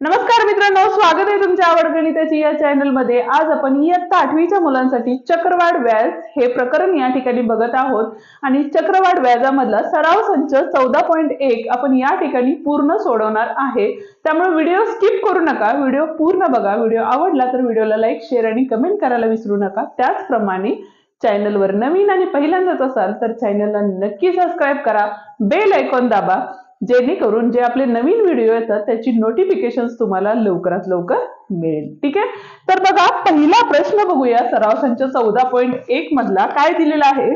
नमस्कार मित्रांनो स्वागत आहे तुमच्या आवड गणिताची या चॅनलमध्ये. आज आपण इयत्ता आठवीच्या मुलांसाठी चक्रवाढ व्याज हे प्रकरण या ठिकाणी बघत आहोत. आणि चक्रवाढ व्याजामधला सराव संच चौदा पॉईंट एक आपण या ठिकाणी पूर्ण सोडवणार आहे. त्यामुळे व्हिडिओ स्किप करू नका व्हिडिओ पूर्ण बघा. व्हिडिओ आवडला तर व्हिडिओला लाईक शेअर आणि कमेंट करायला विसरू नका. त्याचप्रमाणे चॅनलवर नवीन आणि पहिल्यांदाच असाल तर चॅनलला नक्की सबस्क्राईब करा. बेल ऐकॉन दाबा. जेणेकरून जे आपले नवीन व्हिडिओ येतात त्याची नोटिफिकेशन तुम्हाला लवकरात लवकर मिळेल. ठीक आहे? तर बघा पहिला प्रश्न बघूया. सराव संच चौदा पॉईंट एक मधला काय दिलेला आहे?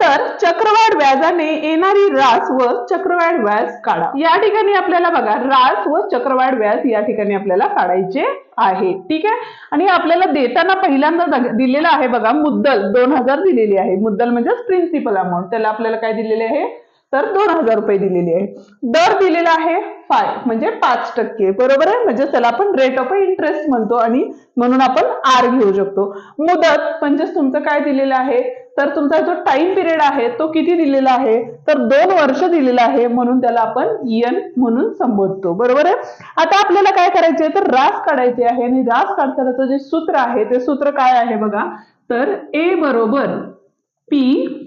तर चक्रवाढ व्याजाने येणारी रास व चक्रवाढ व्याज काढा. या ठिकाणी आपल्याला बघा रास व चक्रवाढ व्याज या ठिकाणी आपल्याला काढायचे आहे. ठीक आहे? आणि आपल्याला देताना पहिल्यांदा दिलेलं दिलेला आहे बघा मुद्दल. दोन हजार दिलेली आहे. मुद्दल म्हणजेच प्रिन्सिपल अमाऊंट त्याला आपल्याला काय दिलेले आहे? तर दोन हजार रुपये दिलेली आहे. दर दिलेला आहे फाय म्हणजे पाच टक्के. बरोबर आहे? म्हणजे त्याला आपण रेट ऑफ इंटरेस्ट म्हणतो आणि म्हणून आपण आर घेऊ शकतो. मुदत म्हणजेच तुमचं काय दिलेलं आहे? तर तुमचा जो टाइम पिरियड आहे तो किती दिलेला आहे? तर दोन वर्ष दिलेला आहे म्हणून त्याला आपण एन म्हणून संबोधतो. बरोबर आहे? आता आपल्याला काय करायचे तर रास काढायचे आहे आणि रास काढतानाचं जे सूत्र आहे ते सूत्र काय आहे बघा? तर ए बरोबर पी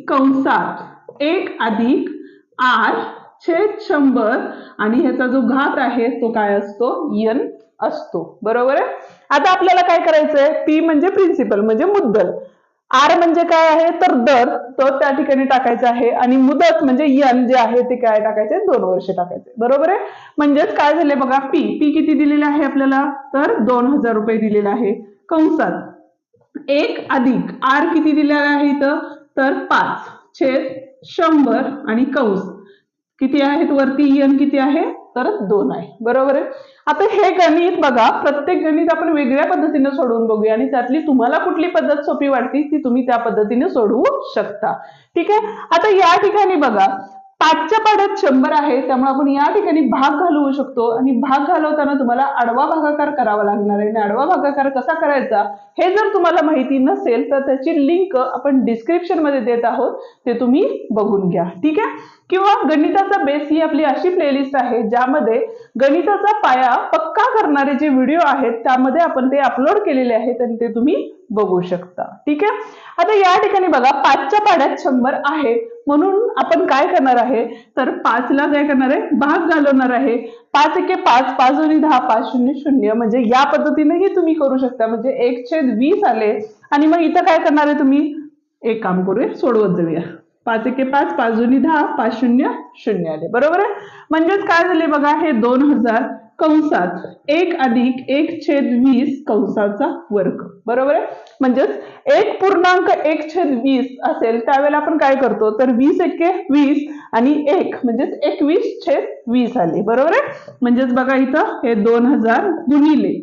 कंसात एक अधिक आर छेद शंभर आणि ह्याचा जो घात आहे तो काय असतो? यन असतो. बरोबर आहे? आता आपल्याला काय करायचंय? पी म्हणजे प्रिन्सिपल म्हणजे मुद्दल. आर म्हणजे काय आहे? तर दर. तो त्या ठिकाणी टाकायचा आहे. आणि मुदत म्हणजे यन जे आहे ते काय टाकायचे दोन वर्ष टाकायचे बरोबर आहे? म्हणजेच काय झाले बघा? पी. पी किती दिलेले आहे आपल्याला? तर दोन हजार रुपये दिलेला आहे. कंसात. एक अधिक. आर किती दिलेला आहे इथं? तर पाच. छेद शंभर आणि कंस. किती आहेत? वरती e इयन किती आहे? तर दोन आहे. बरोबर आहे? आता हे गणित बघा. प्रत्येक गणित आपण वेगळ्या पद्धतीने सोडवून बघूया आणि त्यातली तुम्हाला कुठली पद्धत सोपी वाटते ती तुम्ही त्या पद्धतीने सोडवू शकता. ठीक आहे? आता या ठिकाणी बघा. पाचच्या पाड्यात शंभर आहे त्यामुळे आपण या ठिकाणी भाग घालवू शकतो. आणि भाग घालवताना तुम्हाला आडवा भागाकार करावा लागणार आहे. आणि आडवा भागाकार कसा करायचा हे जर तुम्हाला माहिती नसेल तर त्याची लिंक आपण डिस्क्रिप्शनमध्ये देत आहोत. ते तुम्ही बघून घ्या. ठीक आहे? किंवा गणिताचा बेस ही आपली अशी प्लेलिस्ट आहे ज्यामध्ये गणिताचा पाया पक्का करणारे जे व्हिडिओ आहेत त्यामध्ये आपण ते अपलोड केलेले आहेत आणि ते तुम्ही बघू शकता. ठीक आहे? आता या ठिकाणी बघा पाचच्या पाड्यात शंभर आहे. म्हणून आपण काय करणार आहे? तर पाचला काय करणार आहे? भाग घालवणार आहे. पाच एके पाच पाच दोन्ही दहा पाच शून्य शून्य. म्हणजे या पद्धतीनेही तुम्ही करू शकता. म्हणजे एक छेद वीस आले. आणि मग इथं काय करणार आहे तुम्ही? एक काम करूया सोडवत जाऊया. पाच एके पाच पाच जुनी दहा पाच शून्य शून्य आले. बरोबर आहे? म्हणजेच काय झाले बघा हे दोन हजार कंसात एक अधिक एक छेद वीस कंसाचा वर्ग. बरोबर आहे? म्हणजेच एक पूर्णांक एक छेद वीस असेल त्यावेळेला आपण काय करतो? तर वीस एके वीस आणि एक म्हणजेच एकवीस छेद वीस आले. बरोबर आहे? म्हणजेच बघा इथं हे दोन हजार गुणिले.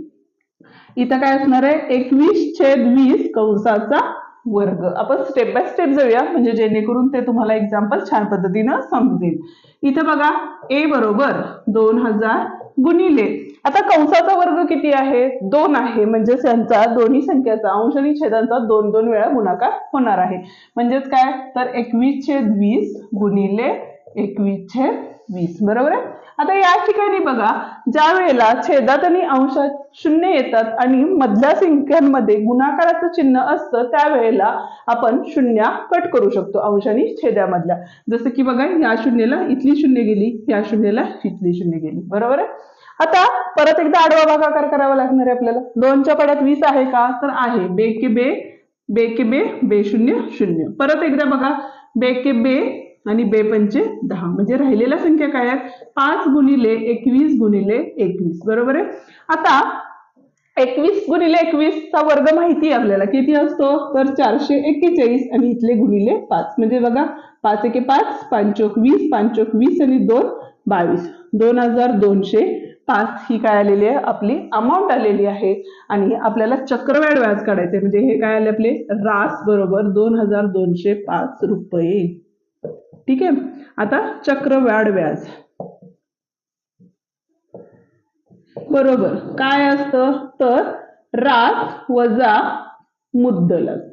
इथं काय असणार आहे? एकवीस छेद वीस कंसाचा वर्ग. आपण स्टेप बाय स्टेप जाऊया. म्हणजे जेणेकरून ते तुम्हाला एक्झाम्पल छान पद्धतीनं समजेल. इथं बघा ए बरोबर दोन हजार गुणिले. आता कंसाचा वर्ग किती आहे? दोन आहे. म्हणजे त्यांचा दोन्ही संख्याचा अंश आणि छेदांचा दोन दोन वेळा गुणाकार होणार आहे. म्हणजेच काय? तर एकवीस छेद वीस गुणिले एकवीस छेद वीस. बरोबर आहे? आता या ठिकाणी बघा ज्या वेळेला छेदात आणि अंशात शून्य येतात आणि मधल्या संख्यांमध्ये गुणाकाराचं चिन्ह असतं त्यावेळेला आपण शून्य कट करू शकतो अंश आणि छेदामधल्या. जसं की बघा या शून्यला इथली शून्य गेली या शून्यला इथली शून्य गेली. बरोबर आहे? आता परत एकदा आडवा भागाकार करावा लागणार आहे आपल्याला. दोनच्या पाड्यात वीस आहे का? तर आहे. बे के बे बे के बे बे शून्य शून्य. परत एकदा बघा. बे के बे आणि बे पंचे दहा. म्हणजे राहिलेल्या संख्या काय आहेत? पाच गुणिले एकवीस गुणिले एकवीस. बरोबर आहे? आता एकवीस गुणिले एकवीसचा वर्ग माहिती आहे आपल्याला. किती असतो? तर चारशे एक्केचाळीस आणि इथले गुणिले पाच. म्हणजे बघा पाच एके पाच पाचोक वीस पाचोक वीस आणि दोन बावीस. दोन हजार दोनशे पाच ही काय आलेली आहे? आपली अमाऊंट आलेली आहे. आणि आपल्याला चक्रवाढ व्याज काढायचे म्हणजे हे काय आले आपले? रास बरोबर दोन हजार दोनशे पाच रुपये. ठीक आहे? आता चक्रवाढ व्याज. बरोबर. काय असतं? तर रास वजा मुद्दल असते.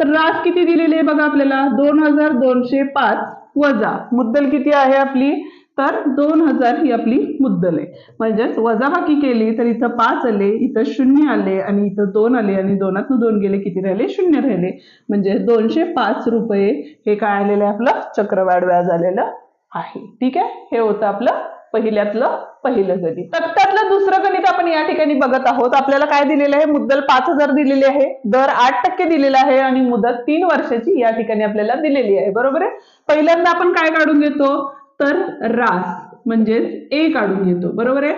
तर रास किती दिलेली आहे बघा आपल्याला? दोन हजार दोनशे पाच वजा. मुद्दल किती आहे आपली? तर दोन हजार ही आपली मुद्दल आहे. म्हणजेच वजाबाकी केली तर इथं पाच आले इथं शून्य आले आणि इथं दोन आले आणि दोनात दोन गेले किती राहिले? शून्य राहिले. म्हणजे दोनशे पाच रुपये हे काय आलेलं आहे आपलं चक्रवाढ व्याज आलेलं आहे. ठीक आहे? हे होतं आपलं पहिल्यातलं पहिलं गणित. तक्त्यातलं दुसरं गणित आपण या ठिकाणी बघत आहोत. आपल्याला काय दिलेलं आहे? मुद्दल पाच हजार दिलेली आहे. दर आठ टक्के दिलेला आहे आणि मुदत तीन वर्षाची या ठिकाणी आपल्याला दिलेली आहे. बरोबर आहे? पहिल्यांदा आपण काय काढून घेतो? तर रास म्हणजेच ए काढून घेतो. बरोबर आहे?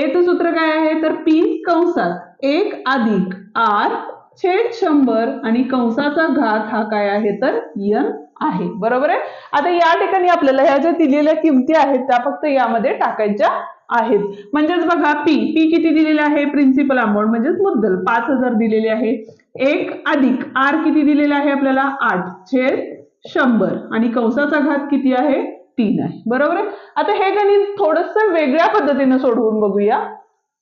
एचं सूत्र काय आहे? तर पी कंसात. एक अधिक आर छेद शंभर आणि कंसाचा घात हा काय आहे? तर यन आहे. बरोबर आहे? आता या ठिकाणी आपल्याला ह्या ज्या दिलेल्या किमती आहेत त्या फक्त यामध्ये टाकायच्या आहेत. म्हणजेच बघा पी पी किती दिलेले आहे? प्रिन्सिपल अमाऊंट म्हणजेच मुद्दल. पाच हजार दिलेले आहे. एक अधिक आर किती दिलेले आहे आपल्याला? आठ. छेद शंभर. आणि कंसाचा घात किती आहे? तीन आहे. बरोबर आहे? आता हे गणित थोडस वेगळ्या पद्धतीने सोडवून बघूया.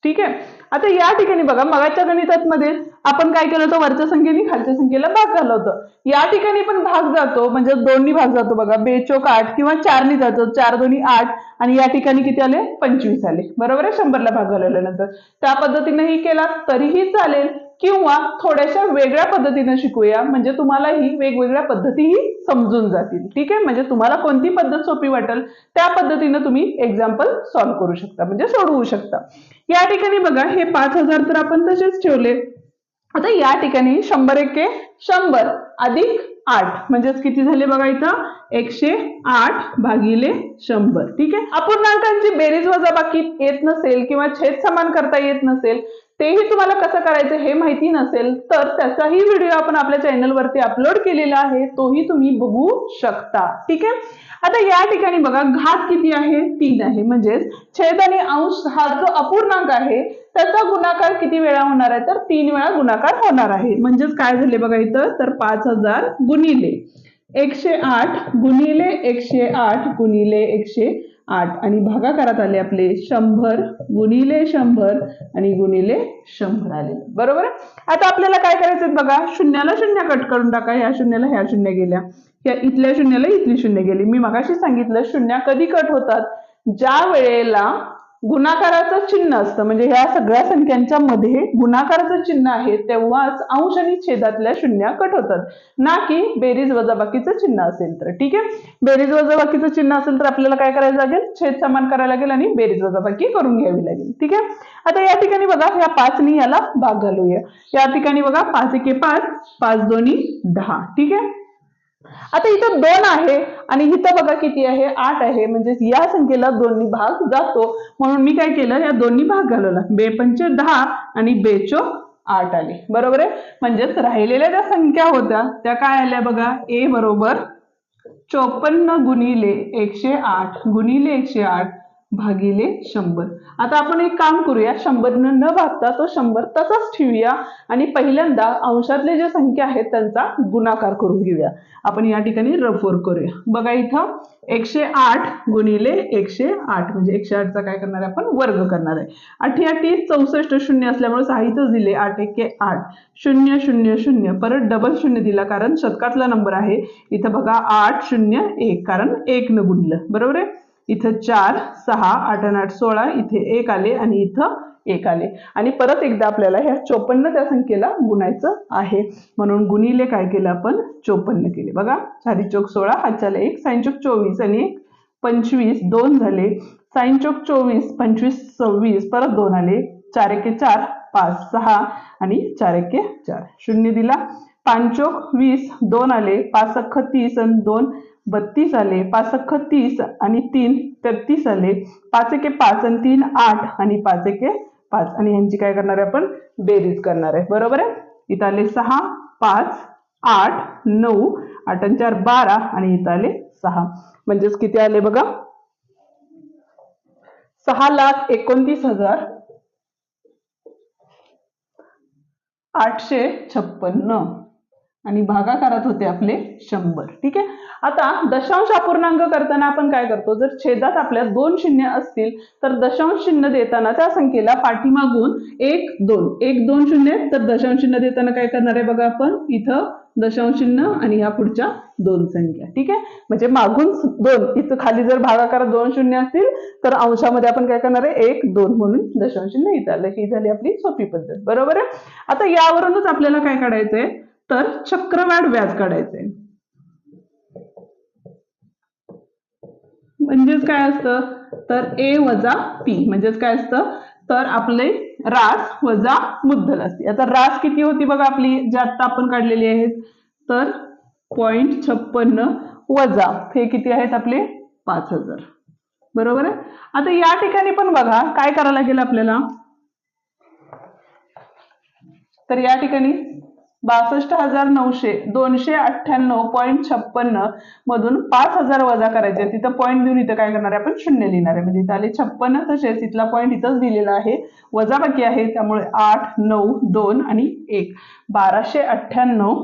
ठीक आहे? आता या ठिकाणी बघा मगाच्या गणितात मध्ये आपण काय केलं होतं? वरच्या संख्येने खालच्या संख्येला भाग झालं होतं. या ठिकाणी पण भाग जातो म्हणजे दोन्ही भाग जातो बघा. बेचोक आठ किंवा चारनी जातो. चार दोन्ही आठ आणि या ठिकाणी किती आले? पंचवीस आले. बरोबर आहे? शंभरला भाग घालवल्यानंतर त्या पद्धतीनेही केला तरीही चालेल. किंवा थोड्याशा वेगळ्या पद्धतीने शिकूया. म्हणजे तुम्हालाही वेगवेगळ्या पद्धतीही समजून जातील. ठीक आहे? म्हणजे तुम्हाला कोणती पद्धत सोपी वाटेल त्या पद्धतीने तुम्ही एक्झाम्पल सॉल्व्ह करू शकता. म्हणजे सोडवू शकता. या ठिकाणी बघा हे पाच हजार तर आपण तसेच ठेवले. आता या ठिकाणी शंभर एके शंभर अधिक आठ. म्हणजेच किती झाले बघा इथं? एकशे आठ भागिले शंभर. ठीक आहे? अपूर्णांकांची बेरीज वजाबाकी येत नसेल किंवा छेद समान करता येत नसेल तेही तुम्हाला कसं करायचं हे माहिती नसेल तर त्याचाही व्हिडिओ आपण आपल्या चॅनलवरती अपलोड केलेला आहे तोही तुम्ही बघू शकता. ठीक आहे? आता या ठिकाणी बघा घात किती आहे? तीन आहे. म्हणजेच छेद आणि अंश हा जो अपूर्णांक आहे त्याचा गुणाकार किती वेळा होणार आहे? तर तीन वेळा गुणाकार होणार आहे. म्हणजेच काय झाले बघा इथं? तर पाच हजार गुणिले एकशे आठ गुणिले एकशे आठ गुणिले एकशे आठ. आणि भागाकारात आले आपले शंभर गुणिले शंभर आणि गुणिले शंभर आले. बरोबर आता आपल्याला काय करायचं बघा? शून्याला शून्य कट करून टाका. ह्या शून्याला ह्या शून्य गेल्या. या इथल्या शून्याला इथली शून्य गेली. मी मगाशी सांगितलं शून्य कधी कट होतात? ज्या वेळेला गुणाकाराचं चिन्ह असतं. म्हणजे ह्या सगळ्या संख्यांच्या मध्ये गुणाकाराचं चिन्ह आहे तेव्हाच अंश आणि छेदातल्या शून्य कट होतात. ना की बेरीज वजाबाकीचं चिन्ह असेल तर. ठीक आहे? बेरीज वजाबाकीचं चिन्ह असेल तर आपल्याला काय करायला लागेल? छेद समान करायला लागेल आणि बेरीज वजाबाकी करून घ्यावी लागेल. ठीक आहे? आता या ठिकाणी बघा ह्या पाचनी याला भाग घालूया. या ठिकाणी बघा पाच एके पाच पाच दोन्ही दहा. ठीक आहे? आता इथं दोन आहे आणि इथं बघा किती आहे? आठ आहे. म्हणजे या संख्येला दोन्ही भाग जातो. म्हणून मी काय केलं? या दोन्ही भाग घालवला. बेपंच दहा आणि बेचो आठ आले. बरोबर आहे? म्हणजेच राहिलेल्या ज्या संख्या होत्या त्या काय आल्या बघा? ए बरोबर चोपन्न गुणिले एकशे आठ. गुणिले एकशे आठ. भागिले शंभर. आता आपण एक काम करूया. शंभर न भागता तो शंभर तसाच ठेवूया. आणि पहिल्यांदा अंशातले जे संख्या आहेत त्यांचा गुणाकार करून घेऊया. आपण या ठिकाणी रफोर करूया. बघा इथं एकशे आठ गुणिले एकशे आठ म्हणजे एकशे आठचा काय करणार आहे आपण? वर्ग करणार आहे. आठी आठी चौसष्ट शून्य असल्यामुळे साहित्यच दिले आठ एके आठ. शून्य शून्य शून्य. परत डबल शून्य दिला कारण शतकातला नंबर आहे. इथं बघा आठ शून्य एक कारण एक न गुणलं. बरोबर आहे? इथं चार सहा आठ आठ सोळा इथे एक आले आणि इथं एक आले. आणि परत एकदा आपल्याला ह्या चोपन्न त्या संख्येला गुणायचं आहे. म्हणून गुणिले काय केलं आपण? चोपन्न केले. बघा चारी चोक सोळा हातच्याला एक साईन चोक चोवीस आणि एक पंचवीस दोन झाले. साईन चोक चोवीस पंचवीस सव्वीस परत दोन आले. चार एके चार पाच सहा आणि चार एके चार. शून्य दिला. पांचोक वीस दोन आले. पाच अख्ख तीस आणि दोन बत्तीस आले पाच अख्ख तीस आणि तीन तेहतीस आले. पाच एके पाच आणि तीन आठ आणि पाच एके पाच. आणि यांची काय करणार आहे आपण? बेरीज करणार आहे. बरोबर आहे? इथं आले सहा पाच आठ नऊ आठ आणि चार बारा आणि इथं आले सहा. म्हणजेच किती आले बघा? सहा लाख एकोणतीस हजार आठशे छप्पन्न. आणि भागाकारात होते आपले शंभर. ठीक आहे? आता दशांश अपूर्णांक करताना आपण काय करतो? जर छेदात आपल्या दोन शून्य असतील तर दशांश चिन्ह देताना त्या संख्येला पाठीमागून एक दोन. एक दोन शून्य तर दशांश चिन्ह देताना काय करणार आहे बघा आपण? इथं दशांश चिन्ह आणि ह्या पुढच्या दोन संख्या. ठीक आहे? म्हणजे मागून दोन. इथं खाली जर भागाकारात दोन शून्य असतील तर अंशामध्ये आपण काय करणार आहे? एक दोन म्हणून दशांश चिन्ह इथं आलं. ही झाली आपली सोपी पद्धत. बरोबर आहे? आता यावरूनच आपल्याला काय काढायचंय? तर चक्रवाढ व्याज काढायचंय म्हणजेच काय असतं? तर ए वजा पी म्हणजेच काय असतं? तर आपले रास वजा मुद्दल असते आता रास किती होती बघा आपली जी आता आपण काढलेली आहेत. तर पॉइंट छप्पन्न वजा हे किती आहेत आपले? पाच हजार. बरोबर आहे? आता या ठिकाणी पण बघा काय करायला लागेल आपल्याला? तर या ठिकाणी बासष्ट हजार नऊशे दोनशे अठ्ठ्याण्णव पॉईंट छप्पन्न मधून पाच हजार वजा करायचे. आहे. तिथं पॉईंट देऊन इथं काय करणार आहे? आपण शून्य लिहिणार आहे. म्हणजे इथं आले छप्पन्न तसेच इथला पॉईंट इथंच दिलेला आहे. वजा बाकी आहे त्यामुळे आठ नऊ दोन आणि एक. बाराशे अठ्ठ्याण्णव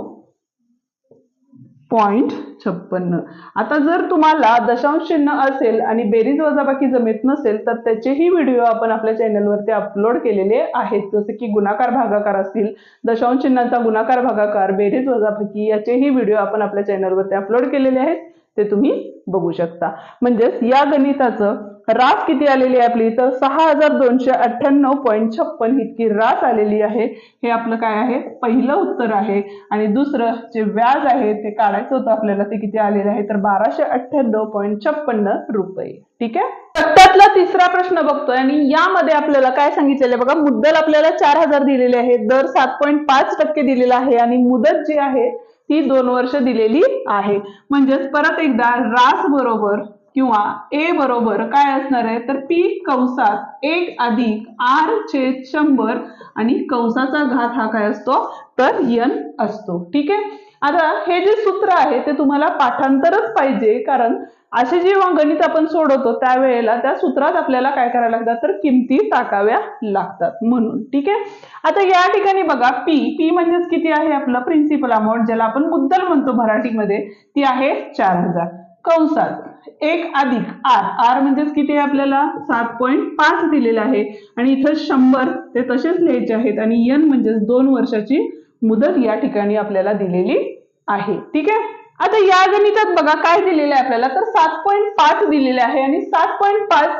पॉइंट छप्पन्न. आता जर तुम्हाला दशांश चिन्ह असेल आणि बेरीज वजाबाकी जमेत नसेल तर त्याचेही व्हिडिओ आपण आपल्या चॅनलवरती अपलोड केलेले आहेत. जसे की गुणाकार भागाकार असतील दशांश चिन्हांचा गुणाकार भागाकार बेरीज वजाबाकी याचेही व्हिडिओ आपण आपल्या चॅनलवरती अपलोड केलेले आहेत. ते तुम्ही बघू शकता. म्हणजेच या गणिताचं रास किती आलेली आहे आपली? तर सहा हजार दोनशे अठ्ठ्याण्णव पॉईंट छप्पन इतकी रास आलेली आहे. हे आपलं काय आहे? पहिलं उत्तर आहे. आणि दुसरं जे व्याज आहे ते काढायचं होतं आपल्याला ते किती आलेलं आहे? तर बाराशे अठ्ठ्याण्णव पॉईंट छप्पन्न रुपये. ठीक आहे? तक्त्यातला तिसरा प्रश्न बघतोय. आणि यामध्ये आपल्याला काय सांगितलेलं आहे? बघा मुद्दल आपल्याला चार हजार दिलेले आहे. दर सात पॉईंट पाच टक्के दिलेला आहे. आणि मुदत जी आहे ती दोन वर्ष दिलेली आहे. म्हणजेच परत एकदा रास बरोबर किंवा ए बरोबर काय असणार आहे? तर पी कंसात एक अधिक आर छेद शंभर आणि कंसाचा घात हा काय असतो? तर यन असतो. ठीक आहे? आता हे जे सूत्र आहे ते तुम्हाला पाठांतरच पाहिजे. कारण असे जेव्हा गणित आपण सोडवतो त्यावेळेला त्या सूत्रात आपल्याला काय करायला लागतात? तर किमती टाकाव्या लागतात म्हणून. ठीक आहे? आता या ठिकाणी बघा पी पी म्हणजेच किती आहे आपलं? प्रिन्सिपल अमाऊंट ज्याला आपण मुद्दल म्हणतो मराठीमध्ये ती आहे चार हजार. कंसात. एक अधिक आर. आर म्हणजेच किती आहे आपल्याला? सात पॉईंट पाच दिलेला आहे. आणि इथं शंभर ते तसेच लिहायचे आहेत. आणि यन म्हणजेच दोन वर्षाची मुदत या ठिकाणी आपल्याला दिलेली आहे. ठीक आहे? आता या गणितात बघा काय दिलेलं आहे आपल्याला. तर सात पॉईंट पाच दिलेले आहे. आणि सात पॉईंट पाच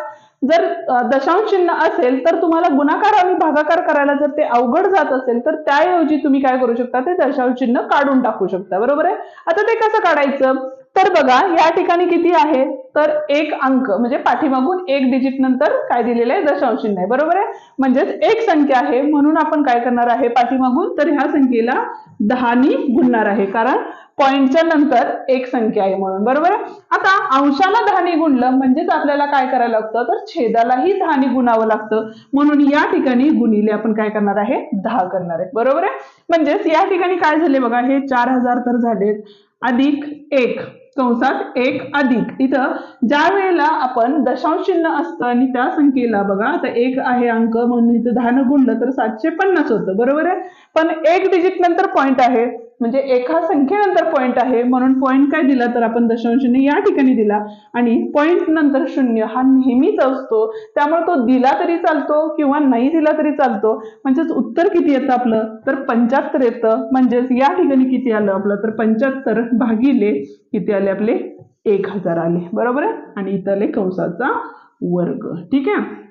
जर दशांश चिन्ह असेल तर तुम्हाला गुणाकार आणि भागाकार करायला जर ते अवघड जात असेल तर त्याऐवजी तुम्ही काय करू शकता ते दशांश चिन्ह काढून टाकू शकता. बरोबर आहे? आता ते कसं काढायचं? तर बघा या ठिकाणी किती आहे? तर एक अंक म्हणजे पाठीमागून एक डिजिट नंतर काय दिलेलं आहे? दशांश चिन्ह आहे. बरोबर आहे? म्हणजेच एक संख्या आहे. म्हणून आपण काय करणार आहे? पाठीमागून तर ह्या संख्येला दहानी गुणणार आहे. कारण पॉईंटच्या नंतर एक संख्या आहे म्हणून बरोबर? आहे आता अंशाला दहाने गुणलं म्हणजेच आपल्याला काय करायला लागतं? तर छेदालाही दहाने गुणावं लागतं. म्हणून या ठिकाणी गुणिले आपण काय करणार आहे? दहा करणार आहे बरोबर आहे? म्हणजेच या ठिकाणी काय झाले बघा हे चार हजार तर झालेत. अधिक एक कंसात एक अधिक. इथं ज्या वेळेला आपण दशांश चिन्ह असतं आणि त्या संख्येला बघा आता एक आहे अंक म्हणून इथं दहानं गुणलं तर सातशे पन्नास होतं. बरोबर आहे? पण एक डिजिट नंतर पॉईंट आहे. म्हणजे एका संख्येनंतर पॉईंट आहे म्हणून पॉईंट काय दिला तर आपण दशांशने या ठिकाणी दिला. आणि पॉईंट नंतर शून्य हा नेहमीच असतो. त्यामुळे तो दिला तरी चालतो किंवा नाही दिला तरी चालतो. म्हणजेच उत्तर किती येतं आपलं? तर पंच्याहत्तर येतं. म्हणजेच या ठिकाणी किती आलं आपलं? तर पंच्याहत्तर भागिले किती आले आपले? एक हजार आले. बरोबर आहे? आणि इथं आले कंसाचा वर्ग. ठीक आहे?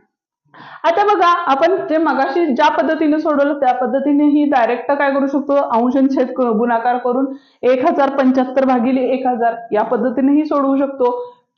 आता बघा आपण जे मगाशी ज्या पद्धतीने सोडवलं त्या पद्धतीने ही डायरेक्ट काय करू शकतो? अंश छेद गुणाकार करून एक हजार पंच्याहत्तर भागिले एक हजार या पद्धतीनेही सोडवू शकतो.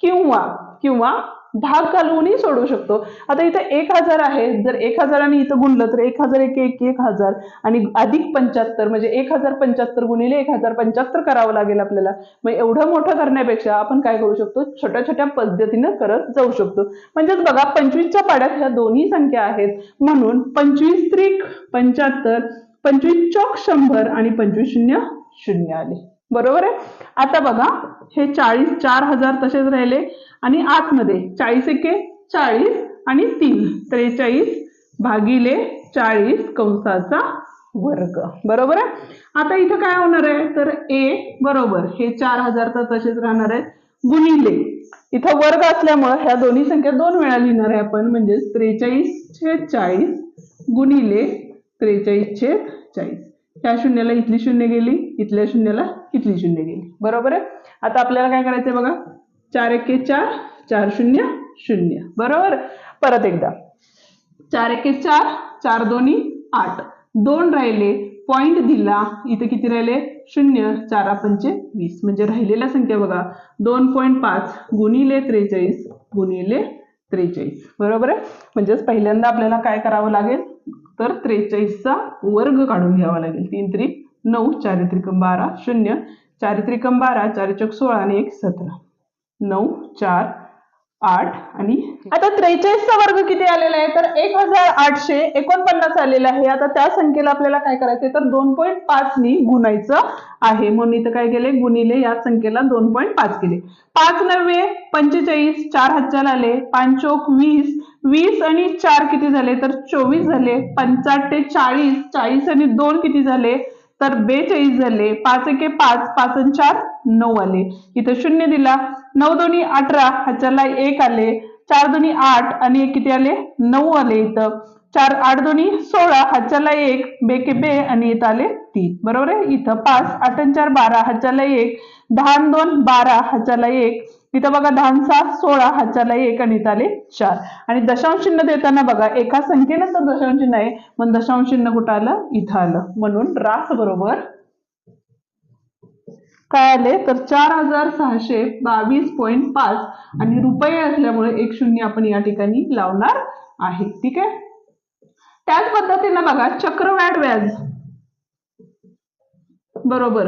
किंवा किंवा भाग घालवूनही सोडवू शकतो. आता इथं एक हजार आहे. जर एक हजाराने इथं गुणलं तर एक हजार एक एक एक हजार आणि अधिक पंच्याहत्तर म्हणजे एक हजार पंच्याहत्तर गुणिले एक हजार पंच्याहत्तर करावं लागेल आपल्याला. मग एवढं मोठं करण्यापेक्षा आपण काय करू शकतो? छोट्या छोट्या पद्धतीनं करत जाऊ शकतो. म्हणजेच बघा पंचवीसच्या पाड्यात ह्या दोन्ही संख्या आहेत. म्हणून पंचवीस त्रिक पंच्याहत्तर पंचवीस चौक शंभर आणि पंचवीस शून्य शून्य आले. बरोबर आहे? आता बघा हे चाळीस चार हजार तसेच राहिले आणि आतमध्ये चाळीस एके चाळीस आणि तीन त्रेचाळीस भागिले चाळीस कंसाचा वर्ग. बरोबर आहे? आता इथं काय होणार आहे? तर ए बरोबर हे चार हजार तर तसेच राहणार आहेत गुणिले इथं वर्ग असल्यामुळं ह्या दोन्ही संख्या दोन वेळा लिहिणार आहे आपण म्हणजे त्रेचाळीस छेद चाळीस गुणिले त्रेचाळीस छेद चाळीस. त्या शून्याला इथली शून्य गेली इथल्या शून्याला इथली शून्य गेली. बरोबर आहे? आता आपल्याला काय करायचंय बघा? चार एके चार चार शून्य शून्य. बरोबर? परत एकदा. चार एके चार चार दोन्ही आठ. दोन राहिले पॉइंट दिला इथे किती राहिले? शून्य चारा पंचे वीस. म्हणजे राहिलेल्या संख्या बघा. दोन पॉईंट पाच गुणिले त्रेचाळीस गुणिले त्रेचाळीस. बरोबर आहे? म्हणजेच पहिल्यांदा आपल्याला काय करावं लागेल? तर त्रेचाळीसचा वर्ग काढून घ्यावा लागेल. तीन त्रिक नऊ चारित्रिकम बारा शून्य चारित्रिकम बारा चारिचक सोळा आणि एक सतरा. नऊ चार आठ आणि आता त्रेचाळीसचा वर्ग किती आलेला आहे? तर एक हजार आठशे एकोणपन्नास आलेला आहे. आता त्या संख्येला आपल्याला काय करायचंय? तर दोन पॉईंट पाच नी गुणायचं आहे. म्हणून इथं काय केले गुणिले या संख्येला दोन पॉईंट पाच केले. पाच नव्हे पंचेचाळीस चार हजार आले. पाचोक वीस वीस आणि चार किती झाले? तर चोवीस झाले. पंचाहत्ते चाळीस चाळीस आणि दोन किती झाले? तर बेचाळीस झाले पाच एके पाच पाच आणि चार नऊ आले. इथं शून्य दिला. नऊ दोन्ही अठरा ह्याच्याला एक आले. चार दोन्ही आठ आणि एक किती आले? नऊ आले इथं. चार आठ दोन्ही सोळा ह्याच्याला एक बे के बे आणि येत आले तीन. बरोबर आहे? इथं पाच आठ चार बारा ह्याच्याला एक दहा दोन बारा ह्याच्याला एक. इथं बघा दहा सात सोळा ह्याच्याला एक आणि इथं आले चार. आणि दशांश चिन्ह देताना बघा एका संख्येनं तर दशांश चिन्ह आहे मग दशांश चिन्ह कुठं आलं? इथं आलं. म्हणून रास बरोबर काय आले? तर चार हजार सहाशे बावीस पॉईंट पाच. आणि रुपये असल्यामुळे एक शून्य आपण या ठिकाणी लावणार आहे. ठीक आहे? त्याच पद्धतीनं बघा चक्रवाढ व्याज. बरोबर.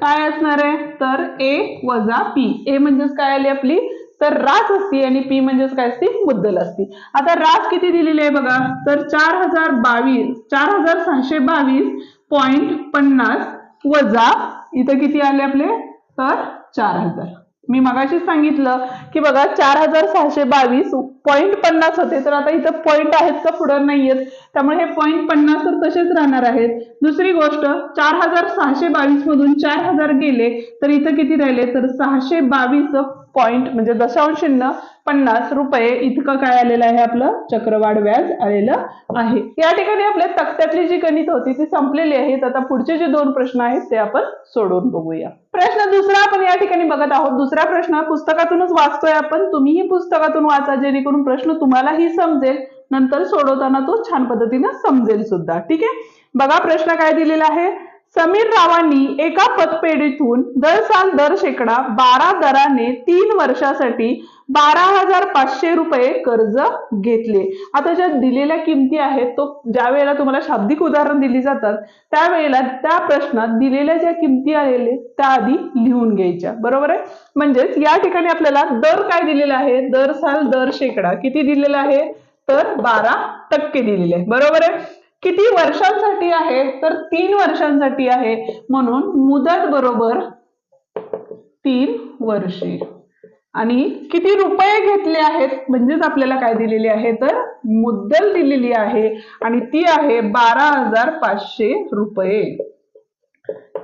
काय असणार आहे? तर ए वजा पी ए म्हणजेच काय आली आपली? तर रास असती आणि पी म्हणजेच काय असती? मुद्दल असती. आता रास किती दिलेली आहे बघा? तर चार हजार बावीस चार हजार सहाशे बावीस पॉइंट पन्नास वजा इथं किती आले आपले? तर चार हजार मी मगाशीच सांगितलं की बघा चार हजार सहाशे बावीस पॉईंट पन्नास होते. तर आता इथं पॉईंट आहेत का पुढं नाही आहेत त्यामुळे हे पॉईंट पन्नास तर तसेच राहणार आहेत. दुसरी गोष्ट चार हजार सहाशे बावीस मधून चार हजार गेले तर इथं किती राहिले? तर सहाशे बावीस पॉईंट म्हणजे दशांश चिन्ह पन्नास रुपये इतकं काय आलेलं आहे आपलं? चक्रवाढ व्याज आलेलं आहे. या ठिकाणी आपल्या तक्त्यातली जी गणित होती ती संपलेली आहेत आता पुढचे जे दोन प्रश्न आहेत ते आपण सोडवून बघूया. प्रश्न दुसरा आपण या ठिकाणी बघत आहोत. दुसरा प्रश्न पुस्तकातूनच वाचतोय आपण. तुम्हीही पुस्तकातून वाचा जेणेकरून प्रश्न तुम्हालाही समजेल. नंतर सोडवताना तो छान पद्धतीनं समजेल सुद्धा. ठीक आहे? बघा प्रश्न काय दिलेला आहे. समीर रावांनी एका पतपेढीतून दर साल दर शेकडा बारा दराने तीन वर्षासाठी बारा हजार पाचशे रुपये कर्ज घेतले. आता ज्या दिलेल्या किमती आहेत तो ज्या वेळेला तुम्हाला शाब्दिक उदाहरण दिली जातात त्यावेळेला त्या प्रश्नात दिलेल्या ज्या किमती आलेले त्या आधी लिहून घ्यायच्या. बरोबर आहे? म्हणजेच या ठिकाणी आपल्याला दर काय दिलेला आहे? दर साल दर शेकडा किती दिलेला आहे? तर बारा टक्के दिलेले आहे. बरोबर आहे? किती वर्षांसाठी आहे? तर तीन वर्षांसाठी आहे. म्हणून मुदत बरोबर तीन वर्षे. आणि किती रुपये घेतले आहेत? म्हणजेच आपल्याला काय दिलेले आहे? तर मुद्दल दिलेली आहे. आणि ती आहे बारा हजार पाचशे रुपये.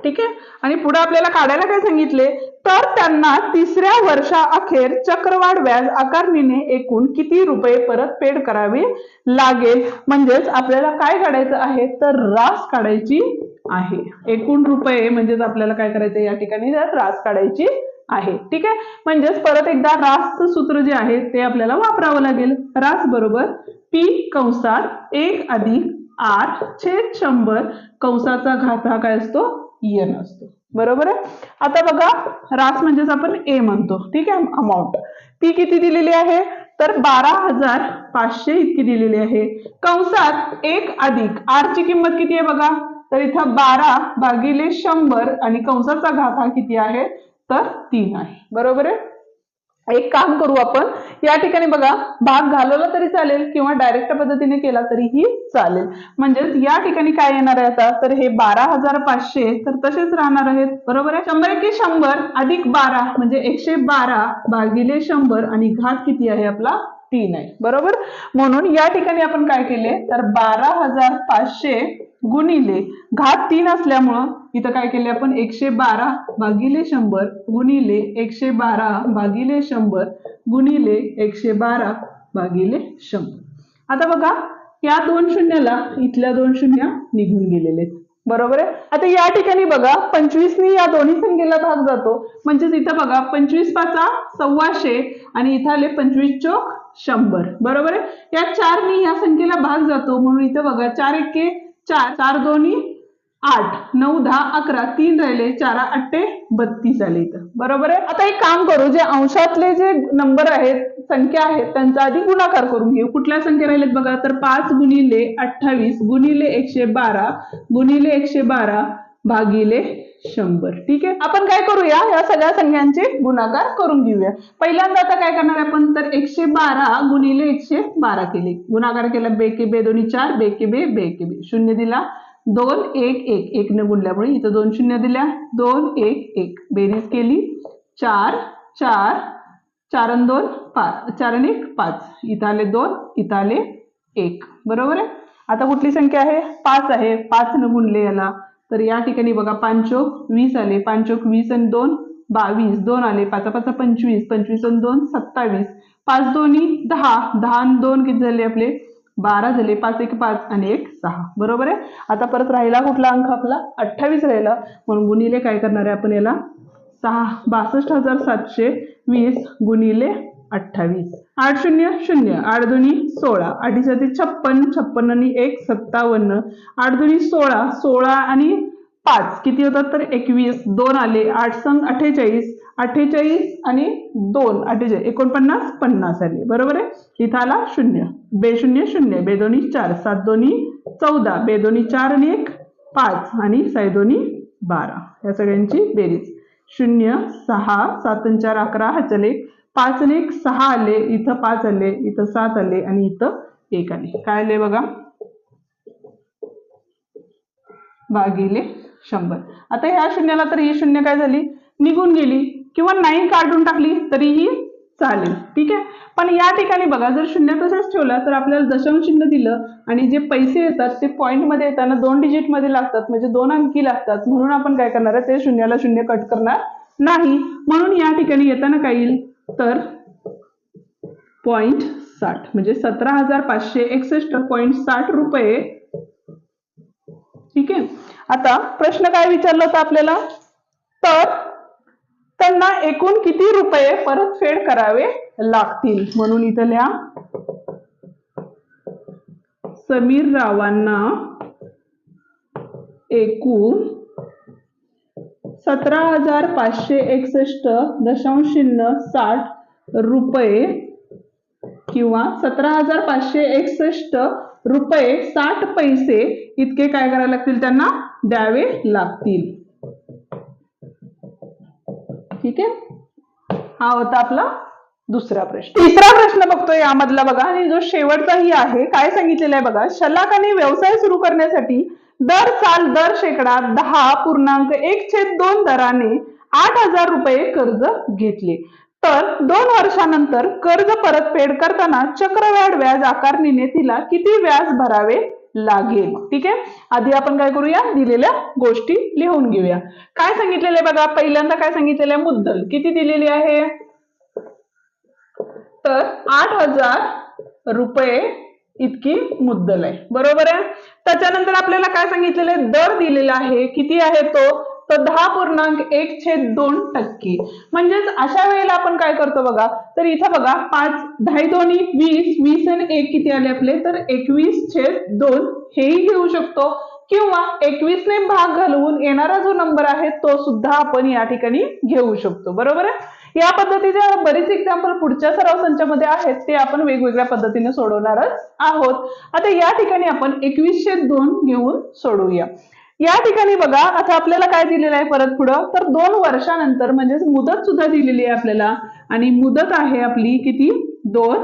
ठीक आहे? आणि पुढे आपल्याला काढायला काय सांगितले? तर त्यांना तिसऱ्या वर्षा अखेर चक्रवाढ व्याज आकारणीने एकूण किती रुपये परतफेड करावे लागेल? म्हणजेच आपल्याला काय काढायचं आहे? तर रास काढायची आहे. एकूण रुपये म्हणजेच आपल्याला काय करायचं या ठिकाणी रास काढायची आहे. ठीक आहे? म्हणजेच परत एकदा रासचं सूत्र जे आहे ते आपल्याला वापरावं लागेल. रास बरोबर पी कंसार एक अधिक आठ छेद शंभर कंसाचा घात हा काय असतो? एन असतो. बरोबर आहे? आता बघा रास म्हणजेच आपण ए म्हणतो. ठीक आहे? अमाऊंट ती किती दिलेली आहे? तर बारा हजार पाचशे इतकी दिलेली आहे. कंसात एक अधिक. आर ची किंमत किती आहे बघा? तर इथं बारा भागिले शंभर आणि कंसाचा घात हा किती आहे? तर तीन आहे. बरोबर आहे? एक काम करू आपण. या ठिकाणी बघा भाग घालवला तरी चालेल किंवा डायरेक्ट पद्धतीने केला तरीही चालेल. म्हणजेच या ठिकाणी काय येणार आहे आता? तर हे बारा हजार पाचशे तर तसेच राहणार आहेत. बरोबर आहे? शंभर एके शंभर अधिक बारा म्हणजे एकशे बारा भागिले शंभर आणि घात किती आहे आपला? तीन आहे. बरोबर? म्हणून या ठिकाणी आपण काय केले? तर बारा हजार पाचशे गुणिले घात तीन असल्यामुळं इथं काय केले आपण? एकशे बारा भागिले शंभर गुणिले एकशे बारा भागिले शंभर गुणिले एकशे बारा भागिले शंभर. आता बघा या दोन शून्याला इथल्या दोन शून्य निघून गेलेले आहेत. बरोबर आहे? आता या ठिकाणी बघा पंचवीसनी या दोन्ही संख्येला भाग जातो. म्हणजेच इथं बघा पंचवीस पाचा सव्वाशे आणि इथं आले पंचवीस चोक शंभर. बरोबर आहे? या चारनी या संख्येला भाग जातो म्हणून इथं बघा चार एके चार चार दोन्ही आठ. नऊ दहा अकरा तीन राहिले. चारा अट्टे बत्तीस झाले इथं. बरोबर आहे? आता एक काम करू. जे अंशातले जे नंबर आहेत संख्या आहेत त्यांचा आधी गुणाकार करून घेऊ. कुठल्या संख्या राहिलेत बघा? तर पाच गुणिले अठ्ठावीस गुणिले एकशे बारा गुणिले एकशे बारा भागिले शंभर. ठीक आहे? आपण काय करूया? या सगळ्या संख्यांचे गुणाकार करून घेऊया. पहिल्यांदा आता काय करणार आपण? तर एकशे बारा गुणिले एकशे बारा केले. गुणाकार केला बे के बे दोन्ही चार बे के बे बे के बे. शून्य दिला दोन एक एक. एक न गुणल्यामुळे इथं दोन शून्य दिल्या. दोन एक एक. बेरीज केली. चार चार चार अन दोन पाच. चार आणि एक पाच. इथं आले दोन इथं आले एक. बरोबर आहे? आता कुठली संख्या आहे? पाच आहे. पाच न गुणले याला तर या ठिकाणी बघा पांचोक वीस आले पांचोक वीस आणि दोन बावीस दोन आले पाचा पाच पंचवीस पंचवीस आणि दोन सत्तावीस. पाच दोन्ही दहा दहा आणि दोन किती झाले आपले? बारा झाले पाच एक पाच आणि एक सहा. बरोबर आहे? आता परत राहिला कुठला अंक आपला? अठ्ठावीस राहिला. म्हणून गुणिले काय करणार आहे आपण याला? सहा. बासष्ट हजार सातशे वीस गुणिले अठ्ठावीस. आठ शून्य शून्य. आठ दोन्ही सोळा. आठीसाठी छप्पन छप्पन आणि एक सत्तावन्न. आठ दोन्ही सोळा सोळा आणि पाच. किती होतात तर एकवीस. दोन आले आठ संघ अठ्ठेचाळीस. अठ्ठेचाळीस आणि दोन. अठ्ठेचाळीस. एकोणपन्नास पन्नास आले. बरोबर आहे? इथं आला शून्य. बे शून्य शून्य. बे दोन्ही चार. सात दोन्ही चौदा. बे दोन्ही चार आणि एक पाच. आणि साई दोन्ही बारा. या सगळ्यांची बेरीज. शून्य सहा सात चार अकरा हा चले पाच आणि एक सहा आले इथं पाच आले इथं सात आले आणि इथं एक आले. काय आले बघा? भागिले शंभर. आता ह्या शून्याला तर ही शून्य काय झाली? निघून गेली. किंवा नाही काढून टाकली तरीही चालेल. ठीक आहे? पण या ठिकाणी बघा जर शून्य तसंच ठेवला तर आपल्याला दशांश चिन्ह दिलं आणि जे पैसे येतात ते पॉईंटमध्ये येताना दोन डिजिटमध्ये मध्ये लागतात. म्हणजे दोन अंकी लागतात. म्हणून आपण काय करणार आहे? ते शून्याला शून्य कट करणार नाही. म्हणून या ठिकाणी येताना काय येईल? तर पॉइंट साठ म्हणजे सतरा हजार पाचशे एकसष्ट पॉइंट साठ रुपये. ठीक आहे? आता प्रश्न काय विचारला होता आपल्याला? तर त्यांना एकूण किती रुपये परतफेड करावे लागतील? म्हणून इथं लिहा. समीर रावांना एकूण सतरा हजार पाचशे एकसष्ट दशांश शून्य साठ रुपये किंवा सतरा हजार पाचशे एकसष्ट रुपये साठ पैसे इतके काय करायला लागतील त्यांना? द्यावे लागतील. ठीक आहे? हा होता आपला दुसरा प्रश्न. तिसरा प्रश्न बघतो यामधला बघा. आणि जो शेवटचाही आहे काय सांगितलेलं आहे बघा? शलाकाने व्यवसाय सुरू करण्यासाठी दर साल दर शेकडा दहा पूर्णांक एक छेद दोन दराने आठ हजार रुपये कर्ज घेतले. तर दोन वर्षानंतर कर्ज परतफेड करताना चक्रवाढ व्याज आकारणीने तिला किती व्याज भरावे लागेल? ठीक आहे? आधी आपण काय करूया? दिलेल्या गोष्टी लिहून घेऊया. काय सांगितलेलं बघा? पहिल्यांदा काय सांगितलेलं? आहे मुद्दल. किती दिलेली आहे? तर आठ हजार रुपये इतकी मुद्दल आहे. बरोबर आहे? त्याच्यानंतर आपल्याला काय सांगितलेलं आहे? दर दिलेला आहे. किती आहे तो? तर दहा पूर्णांक एक छेद दोन टक्के. म्हणजेच अशा वेळेला आपण काय करतो बघा? तर इथं बघा पाच दहा दोन्ही वीस वीस आणि एक किती आले आपले? तर एकवीस छेद दोन हेही घेऊ शकतो. किंवा एकवीस ने भाग घालवून येणारा जो नंबर आहे तो सुद्धा आपण या ठिकाणी घेऊ शकतो. बरोबर आहे? या पद्धतीचे बरीच एक्झाम्पल पुढच्या सराव संचामध्ये आहेत. ते आपण वेगवेगळ्या पद्धतीने सोडवणारच आहोत. आता या ठिकाणी आपण एकवीसशे दोन घेऊन सोडवूया या ठिकाणी बघा आता आपल्याला काय दिलेलं आहे परत पुढं? तर दोन वर्षानंतर म्हणजेच मुदत सुद्धा दिलेली आहे आपल्याला. आणि मुदत आहे आपली किती? दोन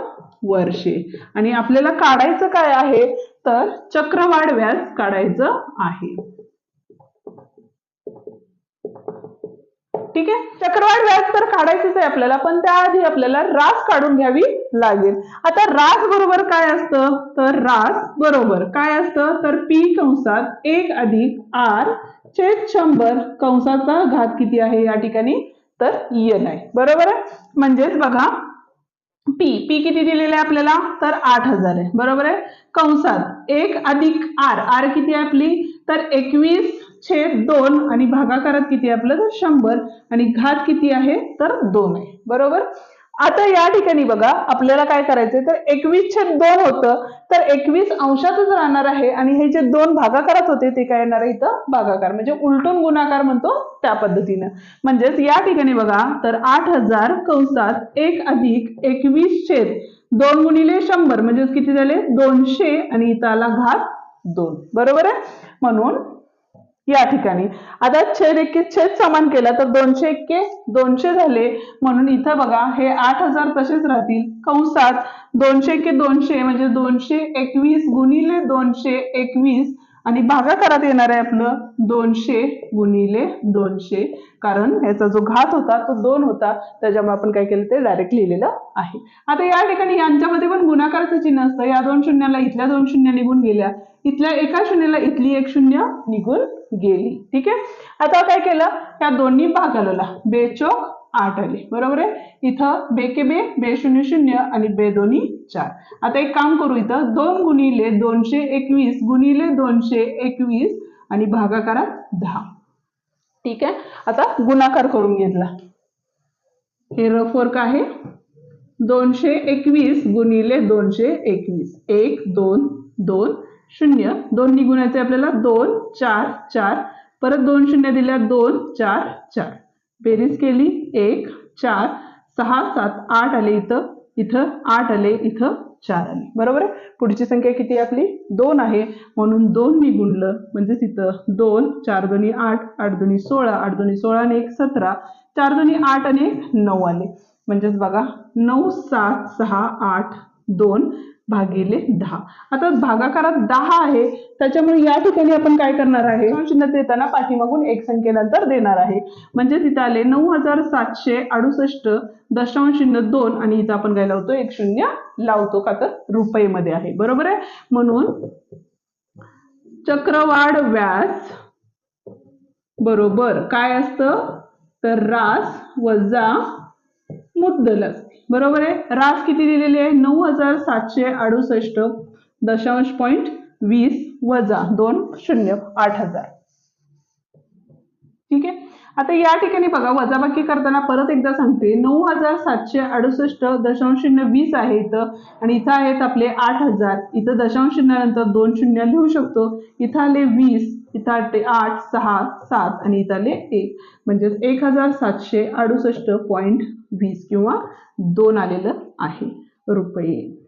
वर्षे. आणि आपल्याला काढायचं काय आहे? तर चक्रवाढ व्याज काढायचं आहे. ठीक आहे? चक्रवाढ व्याज तर काढायचंच आहे आपल्याला पण त्याआधी आपल्याला रास काढून घ्यावी लागेल. आता रास बरोबर काय असतं? तर रास बरोबर. काय असतं? तर पी कंसात एक अधिक आर छेद शंभर. कंसाचा घात किती आहे या ठिकाणी? तर यन आहे. बरोबर आहे? म्हणजेच बघा पी पी किती दिलेलं आहे आपल्याला? तर आठ हजार आहे. बरोबर आहे? कंसात एक अधिक आर. आर किती आहे आपली? तर एकवीस छेद दोन आणि भागाकारात किती आहे आपलं? तर शंभर. आणि घात किती आहे? तर दोन आहे. बरोबर? आता या ठिकाणी बघा आपल्याला काय करायचंय? तर एकवीस छेद दोन होतं. तर एकवीस अंशातच राहणार आहे आणि हे जे दोन भागाकारात होते ते काय येणार आहे इथं? भागाकार. म्हणजे उलटून गुणाकार म्हणतो त्या पद्धतीनं. म्हणजेच या ठिकाणी बघा तर आठ हजार कंसात एक अधिक एकवीस छेद दोन गुणिले शंभर. म्हणजेच किती झाले? दोनशे आणि इथं आला घात दोन. बरोबर आहे? म्हणून या ठिकाणी. आता छेद एक्के छेद समान केला तर दोनशे एक्के दोनशे झाले. म्हणून इथं बघा हे आठ हजार तसेच राहतील. कंसात दोनशे एक्के दोनशे म्हणजे दोनशे एकवीस गुणिले दोनशे एकवीस आणि भागाकारात येणार आहे आपलं दोनशे गुणिले दोनशे. कारण याचा जो घात होता तो दोन होता. त्याच्यामुळे आपण काय केलं ते डायरेक्ट लिहिलेलं आहे. आता या ठिकाणी यांच्यामध्ये पण गुणाकाराचं चिन्ह असतं. या दोन शून्याला इथल्या दोन शून्य निघून गेल्या. इथल्या एका शून्याला इथली एक शून्य निघून गेली. ठीक आहे? आता काय केलं? या दोन्ही भागाला बेचोक आठ आले. बरोबर आहे? इथं बे के बे बे शून्य शून्य आणि बे दोन्ही चार. आता एक काम करू इथं. दोन गुणिले दोनशे एकवीस गुणिले दोनशे एकवीस आणि भागाकारात दहा. ठीक आहे? आता गुणाकार करून घेतला. हे रफ वर्क आहे? दोनशे एकवीस गुणिले दोनशे एकवीस. एक दोन दोन शून्य. दोन निगुणाचे आपल्याला दोन चार चार. परत दोन शून्य दिल्या दोन चार चार. बेरीज केली. एक चार सहा सात आठ आले इथं इथं आठ आले इथं चार आले. बरोबर आहे? पुढची संख्या किती आपली? दोन आहे. म्हणून दोन मी गुणलं. म्हणजेच इथं दोन चार दोन्ही आठ आठ दोन्ही सोळा आठ दोन्ही सोळा आणि एक सतरा. चार दोन्ही आठ आणि एक नऊ आले. म्हणजेच बघा नऊ सात सहा आठ दोन भागिले दहा. आता भागाकारात दहा आहे. त्याच्यामुळे या ठिकाणी आपण काय करणार आहे? शून्य देताना पाठीमागून एक संख्येनंतर देणार आहे. म्हणजे तिथे आले नऊ हजार सातशे अडुसष्ट दशांश शून्य दोन आणि इथं आपण काय लावतो? एक शून्य लावतो का तर रुपयेमध्ये आहे. बरोबर आहे? म्हणून चक्रवाढ व्याज बरोबर काय असतं? तर रास वजा मुद्दल असते बरोबर आहे? रास किती दिलेली आहे? नऊ हजार सातशे अडुसष्ट दशांश पॉईंट वीस वजा दोन शून्य आठ हजार. ठीक आहे? आता या ठिकाणी बघा वजाबाकी करताना परत एकदा सांगते. नऊ हजार सातशे अडुसष्ट दशांश शून्य वीस आहे इथं आणि इथं आहेत आपले आठ हजार. इथं दशांश शून्यानंतर दोन शून्य लिहू शकतो. इथं आले वीस. इथं आठ आठ सहा सात आणि इथं आले एक. म्हणजेच एक हजार सातशे अडुसष्ट पॉईंट वीस किंवा दोन आलेलं आहे रुपये.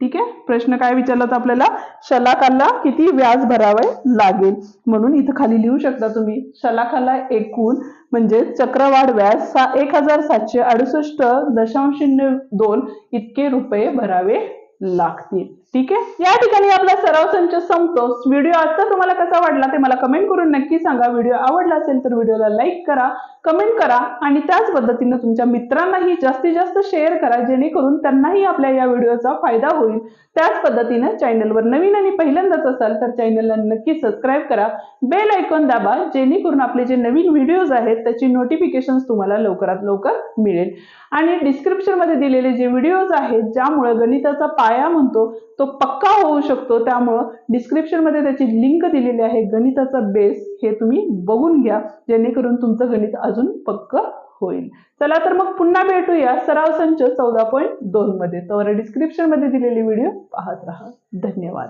ठीक आहे? प्रश्न काय विचारला तर आपल्याला? शलाकाला किती व्याज भरावे लागेल? म्हणून इथं खाली लिहू शकता तुम्ही. शलाकाला एकूण म्हणजे चक्रवाढ व्याज सा एक हजार सातशे अडुसष्ट दशांश शून्य दोन इतके रुपये भरावे लागतील. ठीक आहे? या ठिकाणी आपला सराव संच संपतो. व्हिडिओ आजचा तुम्हाला कसा वाटला ते मला कमेंट करून नक्की सांगा. व्हिडिओ आवडला असेल तर व्हिडिओला लाईक करा कमेंट करा आणि त्याच पद्धतीनं तुमच्या मित्रांनाही जास्तीत जास्त शेअर करा जेणेकरून त्यांनाही आपल्या या व्हिडिओचा फायदा होईल. त्याच पद्धतीनं चॅनलवर नवीन आणि पहिल्यांदाच असाल तर चॅनलला नक्की सबस्क्राईब करा. बेल ऐकून दाबा जेणेकरून आपले जे नवीन व्हिडिओज आहेत त्याची नोटिफिकेशन तुम्हाला लवकरात लवकर मिळेल. आणि डिस्क्रिप्शनमध्ये दिलेले जे व्हिडिओज आहेत ज्यामुळे गणिताचा पाया म्हणतो तो पक्का होऊ शकतो. त्यामुळं डिस्क्रिप्शनमध्ये त्याची लिंक दिलेली आहे. गणिताचा बेस हे तुम्ही बघून घ्या. जेणेकरून तुमचं गणित अजून पक्क होईल. चला तर मग पुन्हा भेटूया. सराव संच चौदा पॉईंट दोन मध्ये. तर डिस्क्रिप्शनमध्ये दिलेली दिलेले व्हिडिओ पाहत राहा. धन्यवाद.